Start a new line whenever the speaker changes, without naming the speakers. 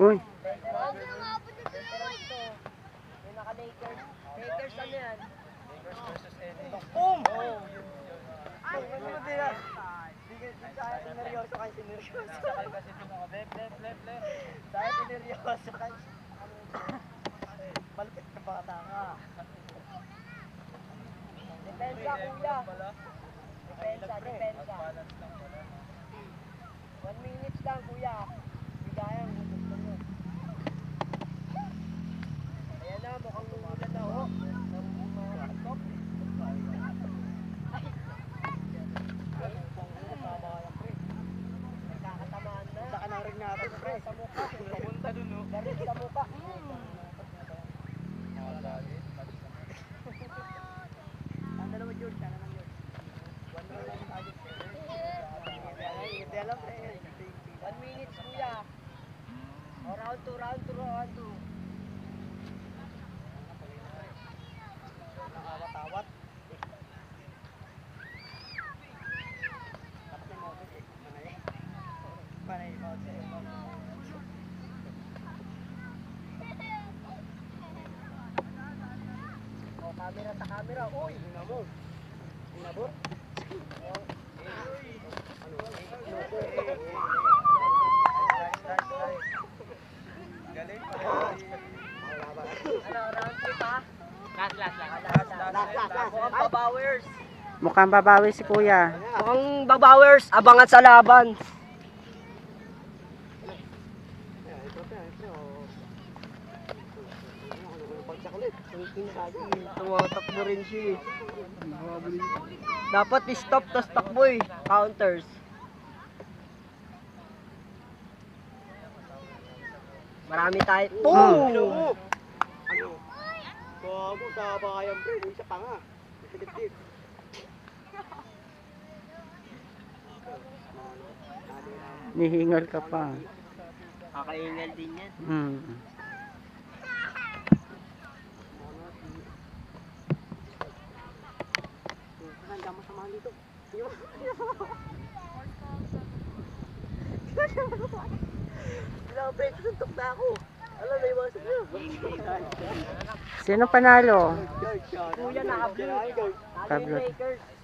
Uy,
naka-Lakers. Lakers ano yan?
Boom! Ay, ano mo din ah? Di ka di ka sineryoso kayo sineryoso. kasi ito mga
kuya. Depensa, depensa. One minutes lang, kuya. Bigayan kung gusto mo. Ayan na, mukhang lumulan na, oh. Ng mga top. Nagkakatamaan na.
Saka nang ring natin, pre.
Sa mukha.
Pupunta dun, no?
Garit sa mukha.
Ang dalawa, George. Sana lang, George. One round lang tayo. Alam, pre.
One minutes, kuya. O, round two, round two, round two.
Nakawat-awat. Tapos may Moses eh. Panay. Panay, Moses.
O, camera sa camera. Uy!
Tingnan mo.
Mukhang
babawi si kuya.
Mukhang babawers. Abangan sa laban. Tumatakbo rin siya. Dapat i-stop tas takbo eh. Counters. Marami tayo. Boom!
Ano? Gago sa bayan pre, yung isa pa nga.
Nihingal ka pa.
Kakaingal din yan.
Hmm.
Handa mo samahan dito.
Grabe, suntok na ako. Alam, may mga sabi.
Sino panalo?
Kuya. Lagi
Tablet.
Lakers.